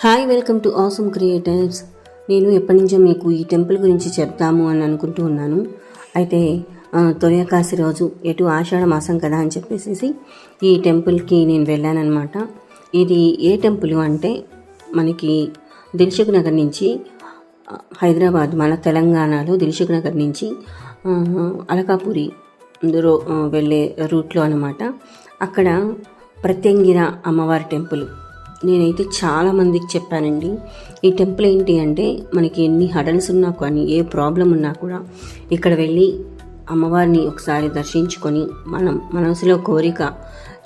Hi welcome to awesome creators నేను ఎప్పటి నుంచో మీకు ఈ టెంపుల్ గురించి చెప్తాము అని అనుకుంటూ ఉన్నాను. అయితే ఆ, తొలి రోజు ఎటు ఆషాఢ మాసం కదా అని చెప్పేసి ఈ టెంపుల్కి నేను వెళ్ళానన్నమాట. ఇది ఏ టెంపుల్ అంటే మనకి దిల్షుక్ నగర్ నుంచి హైదరాబాద్ మన తెలంగాణలో దిల్షుక్ నగర్ నుంచి అలకాపురి రో వెళ్ళే రూట్లో అనమాట అక్కడ ప్రత్యంగిర అమ్మవారి టెంపుల్ నేనైతే చాలా మందికి చెప్పానండి. ఈ టెంపుల్ ఏంటి అంటే మనకి ఎన్ని హడల్స్ ఉన్నా కానీ ఏ ప్రాబ్లం ఉన్నా కూడా ఇక్కడ వెళ్ళి అమ్మవారిని ఒకసారి దర్శించుకొని మనం మనసులో కోరిక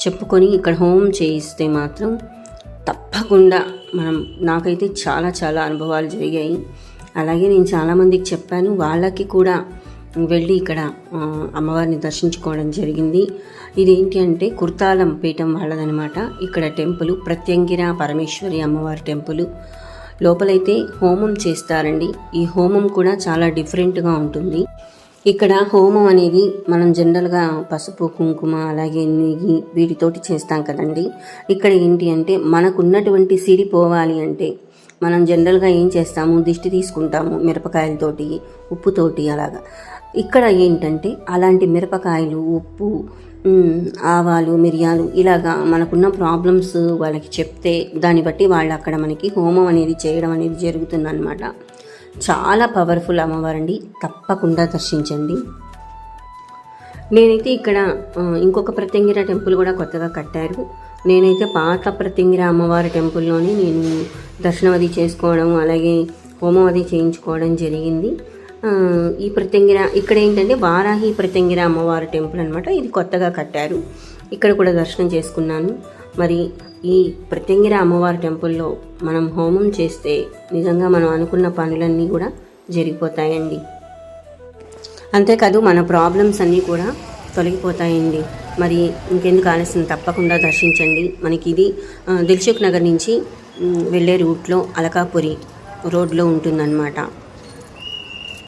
చెప్పుకొని ఇక్కడ హోమం చేయిస్తే మాత్రం తప్పకుండా మనం నాకైతే చాలా చాలా అనుభవాలు జరిగాయి. అలాగే నేను చాలామందికి చెప్పాను వాళ్ళకి కూడా వెళ్ళి ఇక్కడ అమ్మవారిని దర్శించుకోవడం జరిగింది. ఇదేంటి అంటే కుర్తాలం పీఠం వాళ్ళదనమాట. ఇక్కడ టెంపుల్ ప్రత్యంగిర పరమేశ్వరి అమ్మవారి టెంపుల్. లోపలైతే హోమం చేస్తారండి. ఈ హోమం కూడా చాలా డిఫరెంట్గా ఉంటుంది. ఇక్కడ హోమం అనేది మనం జనరల్గా పసుపు కుంకుమ అలాగే నెయ్యి వీటితోటి చేస్తాం కదండి. ఇక్కడ ఏంటి అంటే మనకున్నటువంటి సిరి పోవాలి అంటే మనం జనరల్గా ఏం చేస్తాము? దిష్టి తీసుకుంటాము మిరపకాయలతోటి ఉప్పుతోటి అలాగా. ఇక్కడ ఏంటంటే అలాంటి మిరపకాయలు ఉప్పు ఆవాలు మిరియాలు ఇలాగా మనకున్న ప్రాబ్లమ్స్ వాళ్ళకి చెప్తే దాన్ని బట్టి వాళ్ళు అక్కడ మనకి హోమం అనేది చేయడం అనేది జరుగుతుందన్నమాట. చాలా పవర్ఫుల్ అమ్మవారండి. తప్పకుండా దర్శించండి. నేనైతే ఇక్కడ ఇంకొక ప్రత్యంగిర టెంపుల్ కూడా కొత్తగా కట్టారు. నేనైతే పాత ప్రత్యంగిర అమ్మవారి టెంపుల్లోనే నేను దర్శనం అది చేసుకోవడం అలాగే హోమం అది చేయించుకోవడం జరిగింది. ఈ ప్రత్యంగిర ఇక్కడ ఏంటంటే వారాహి ప్రత్యంగిర అమ్మవారి టెంపుల్ అనమాట ఇది కొత్తగా కట్టారు. ఇక్కడ కూడా దర్శనం చేసుకున్నాను. మరి ఈ ప్రత్యంగిర అమ్మవారి టెంపుల్లో మనం హోమం చేస్తే నిజంగా మనం అనుకున్న పనులన్నీ కూడా జరిగిపోతాయండి. అంతేకాదు మన ప్రాబ్లమ్స్ అన్నీ కూడా తొలగిపోతాయండి. మరి ఇంకెందుకు ఆలస్యం? తప్పకుండా దర్శించండి. మనకి ఇది ఆ, దిల్సుఖ్ నగర్ నుంచి వెళ్ళే రూట్లో అలకాపురి రోడ్లో ఉంటుందన్నమాట.